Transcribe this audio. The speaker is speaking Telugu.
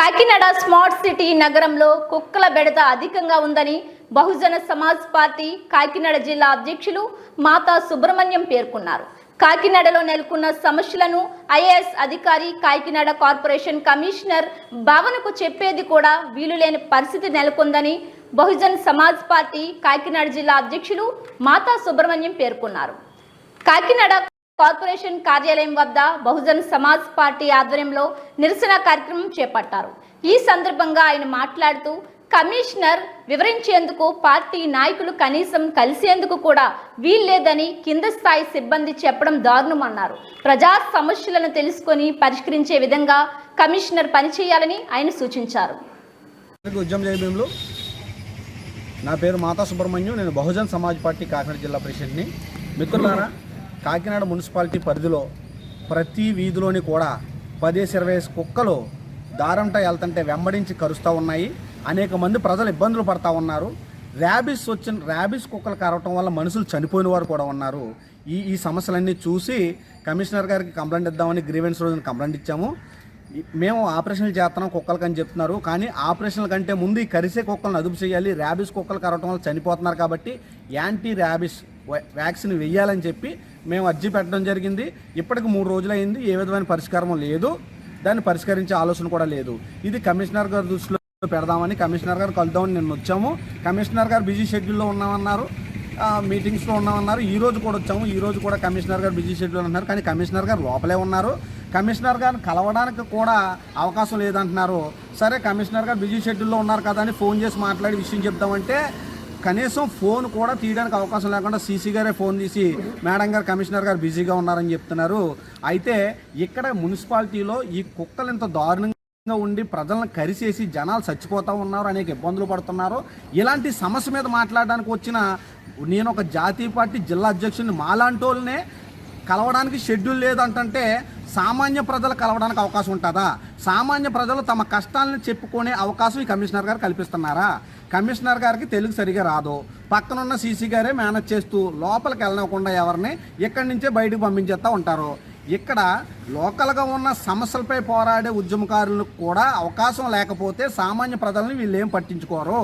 కాకినాడ స్మార్ట్ సిటీ నగరంలో కుక్కల బెడద అధికంగా ఉందని బహుజన సమాజ్ పార్టీ కాకినాడ జిల్లా అధ్యక్షులు మాతా సుబ్రహ్మణ్యం పేర్కొన్నారు. కాకినాడలో నెలకొన్న సమస్యలను ఐఏఎస్ అధికారి కాకినాడ కార్పొరేషన్ కమిషనర్ భావనకు చెప్పేది కూడా వీలులేని పరిస్థితి నెలకొందని బహుజన్ సమాజ్ పార్టీ కాకినాడ జిల్లా అధ్యక్షులు మాతా సుబ్రహ్మణ్యం పేర్కొన్నారు. కాకినాడ కార్పొరేషన్ కార్యాలయం వద్ద బహుజన్ సమాజ్ పార్టీ ఆధ్వర్యంలో నిరసన కార్యక్రమం చేపట్టారు. ఈ సందర్భంగా ఆయన మాట్లాడుతూ కమిషనర్ వివరించేందుకు పార్టీ నాయకులు కనీసం కలిసేందుకు కూడా వీల్లేదని కింద స్థాయి సిబ్బంది చెప్పడం దారుణమన్నారు ప్రజా సమస్యలను తెలుసుకొని పరిష్కరించే విధంగా కమిషనర్ పనిచేయాలని ఆయన సూచించారు. నా పేరు మాతా సుబ్రహ్మణ్యం. నేను బహుజన్ సమాజ్ పార్టీ కాకినాడ జిల్లా ప్రెసిడెంట్ని. మిత్రులారా కాకినాడ మున్సిపాలిటీ పరిధిలో ప్రతి వీధిలోని కూడా పదేసి ఇరవై కుక్కలు దారంట వెళ్తుంటే వెంబడించి కరుస్తూ ఉన్నాయి. అనేక మంది ప్రజలు ఇబ్బందులు పడతా ఉన్నారు. ర్యాబిస్ వచ్చిన ర్యాబిస్ కుక్కలు కరవటం వల్ల మనుషులు చనిపోయిన వారు కూడా ఉన్నారు. ఈ ఈ సమస్యలన్నీ చూసి కమిషనర్ గారికి కంప్లైంట్ ఇద్దామని గ్రీవెన్స్ రోజున కంప్లైంట్ ఇచ్చాము. మేము ఆపరేషన్లు చేస్తున్నాం కుక్కలకి అని చెప్తున్నారు. కానీ ఆపరేషన్ల కంటే ముందు ఈ కరిసే కుక్కలను అదుపు చేయాలి. ర్యాబిస్ కుక్కలు కరవటం వల్ల చనిపోతున్నారు కాబట్టి యాంటీ ర్యాబిస్ వ్యాక్సిన్ వెయ్యాలని చెప్పి మేము అర్జీ పెట్టడం జరిగింది. ఇప్పటికి మూడు రోజులైంది. ఏ విధమైన పరిష్కారం లేదు. దాన్ని పరిష్కరించే ఆలోచన కూడా లేదు. ఇది కమిషనర్ గారి దృష్టిలో పెడదామని కమిషనర్ గారు కలుద్దామని నిన్న వచ్చాము. కమిషనర్ గారు బిజీ షెడ్యూల్లో ఉన్నామన్నారు. మీటింగ్స్లో ఉన్నామన్నారు. ఈ రోజు కూడా వచ్చాము. ఈ రోజు కూడా కమిషనర్ గారు బిజీ షెడ్యూల్ ఉన్నారు. కానీ కమిషనర్ గారు లోపలే ఉన్నారు. కమిషనర్ గారిని కలవడానికి కూడా అవకాశం లేదంటున్నారు. సరే కమిషనర్ గారు బిజీ షెడ్యూల్లో ఉన్నారు కదా అని ఫోన్ చేసి మాట్లాడి విషయం చెప్తామంటే కనీసం ఫోన్ కూడా తీయడానికి అవకాశం లేకుండా సీసీ గారే ఫోన్ తీసి మేడం గారు కమిషనర్ గారు బిజీగా ఉన్నారని చెప్తున్నారు. అయితే ఇక్కడ మున్సిపాలిటీలో ఈ కుక్కలు ఇంత దారుణంగా ఉండి ప్రజలను కరిసేసి జనాలు చచ్చిపోతూ ఉన్నారు అనేక ఇబ్బందులు పడుతున్నారు. ఇలాంటి సమస్య మీద మాట్లాడడానికి వచ్చిన నేను ఒక జాతీయ పార్టీ జిల్లా అధ్యక్షుడిని మాలాంటి వాళ్ళనే కలవడానికి షెడ్యూల్ లేదంటే సామాన్య ప్రజలు కలవడానికి అవకాశం ఉంటుందా? సామాన్య ప్రజలు తమ కష్టాలను చెప్పుకునే అవకాశం ఈ కమిషనర్ గారు కల్పిస్తున్నారా? కమిషనర్ గారికి తెలుగు సరిగా రాదు. పక్కనున్న సీసీ గారే మేనేజ్ చేస్తూ లోపలికి వెళ్ళనివ్వకుండా ఎవరిని ఇక్కడి నుంచే బయటకు పంపించేస్తూ ఉంటారు. ఇక్కడ లోకల్గా ఉన్న సమస్యలపై పోరాడే ఉద్యమకారులకు కూడా అవకాశం లేకపోతే సామాన్య ప్రజల్ని వీళ్ళు ఏం పట్టించుకోరు?